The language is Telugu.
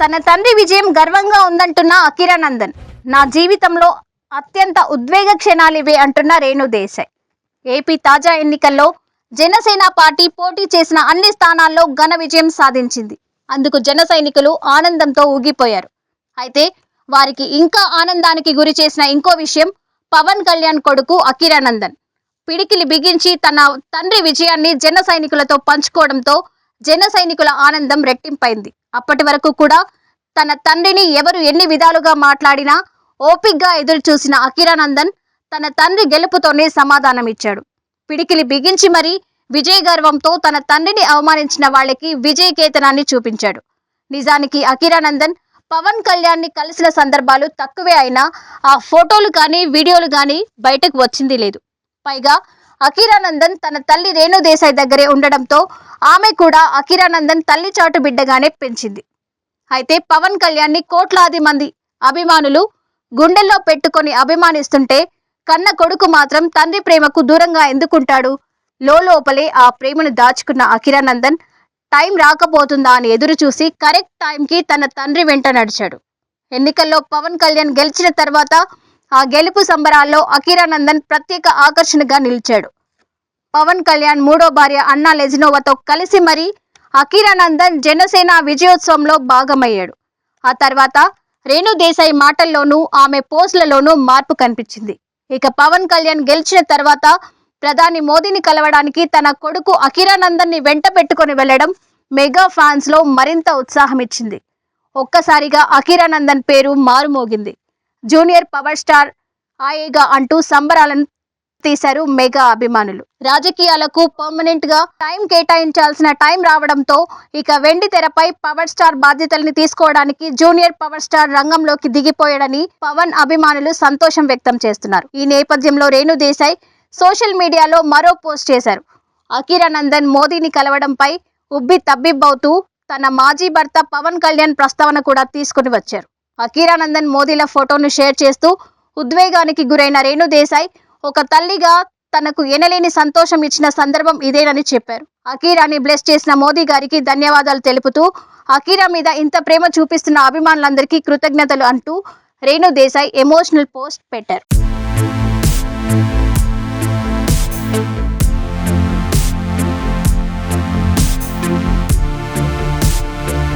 తన తండ్రి విజయం గర్వంగా ఉందంటున్న అకిరానందన్ నా జీవితంలో అత్యంత ఉద్వేగ క్షణాలివే అంటున్న రేణు దేశాయ్. ఏపీ తాజా ఎన్నికల్లో జనసేన పార్టీ పోటీ చేసిన అన్ని స్థానాల్లో ఘన విజయం సాధించింది. అందుకు జన సైనికులు ఆనందంతో ఊగిపోయారు. అయితే వారికి ఇంకా ఆనందానికి గురి చేసిన ఇంకో విషయం పవన్ కళ్యాణ్ కొడుకు అకిరానందన్ పిడికిలి బిగించి తన తండ్రి విజయాన్ని జన సైనికులతో పంచుకోవడంతో జన సైనికుల ఆనందం రెట్టింపైంది. అప్పటి వరకు కూడా తన తండ్రిని ఎవరు ఎన్ని విధాలుగా మాట్లాడినా ఓపిగ్గా ఎదురు చూసిన అఖిరానందన్ తన తండ్రి గెలుపుతోనే సమాధానం ఇచ్చాడు పిడికిలి బిగించి మరీ విజయ గర్వంతో తన తండ్రిని అవమానించిన వాళ్ళకి విజయ కేతనాన్ని చూపించాడు. నిజానికి అఖిరానందన్ పవన్ కళ్యాణ్ని కలిసిన సందర్భాలు తక్కువే అయినా ఆ ఫోటోలు కానీ వీడియోలు కానీ బయటకు వచ్చింది లేదు. పైగా అఖీరానందన్ తన తల్లి రేణు దేశాయ్ దగ్గరే ఉండడంతో ఆమె కూడా అఖీరానందన్ తల్లి చాటు బిడ్డగానే పెంచింది. అయితే పవన్ కళ్యాణ్ని కోట్లాది మంది అభిమానులు గుండెల్లో పెట్టుకొని అభిమానిస్తుంటే కన్న కొడుకు మాత్రం తండ్రి ప్రేమకు దూరంగా ఎందుకుంటాడు? లోపలే ఆ ప్రేమను దాచుకున్న అఖిరానందన్ టైం రాకపోతుందా అని ఎదురు చూసి కరెక్ట్ టైంకి తన తండ్రి వెంట నడిచాడు. ఎన్నికల్లో పవన్ కళ్యాణ్ గెలిచిన తర్వాత ఆ గెలుపు సంబరాల్లో అకిరానందన్ ప్రత్యేక ఆకర్షణగా నిలిచాడు. పవన్ కళ్యాణ్ మూడో భార్య అన్నా లెజినోవాతో కలిసి మరి అకిరానందన్ జనసేన విజయోత్సవంలో భాగమయ్యాడు. ఆ తర్వాత రేణు దేశాయి మాటల్లోనూ ఆమె పోస్టులలోనూ మార్పు కనిపించింది. ఇక పవన్ కళ్యాణ్ గెలిచిన తర్వాత ప్రధాని మోదీని కలవడానికి తన కొడుకు అఖీరానందన్ని వెంట పెట్టుకొని వెళ్ళడం మెగా ఫ్యాన్స్లో మరింత ఉత్సాహం ఇచ్చింది ఒక్కసారిగా అకిరానందన్ పేరు మారుమోగింది. జూనియర్ పవర్ స్టార్ ఆయేగా అంటూ సంబరాలను తీశారు మెగా అభిమానులు. రాజకీయాలకు పర్మనెంట్గా టైం కేటాయించాల్సిన టైం రావడంతో ఇక వెండి తెరపై పవర్ స్టార్ బాధ్యతల్ని తీసుకోవడానికి జూనియర్ పవర్ స్టార్ రంగంలోకి దిగిపోయాడని పవన్ అభిమానులు సంతోషం వ్యక్తం చేస్తున్నారు. ఈ నేపథ్యంలో రేణు దేశాయ్ సోషల్ మీడియాలో మరో పోస్ట్ చేశారు. అకిరానందన్ మోదీని కలవడంపై ఉబ్బి తబ్బిబ్బవుతూ తన మాజీ భర్త పవన్ కళ్యాణ్ ప్రస్తావన కూడా తీసుకుని వచ్చారు. అఖీరానందన్ మోదీల ఫోటోను షేర్ చేస్తూ ఉద్వేగానికి గురైన రేణుదేశాయ్ ఒక తల్లిగా తనకు ఎనలేని సంతోషం ఇచ్చిన సందర్భం ఇదేనని చెప్పారు. అఖీరాని బ్లెస్ చేసిన మోదీ గారికి ధన్యవాదాలు తెలుపుతూ అఖీరా మీద ఇంత ప్రేమ చూపిస్తున్న అభిమానులందరికీ కృతజ్ఞతలు అంటూ రేణు దేశాయ్ ఎమోషనల్ పోస్ట్ పెట్టారు.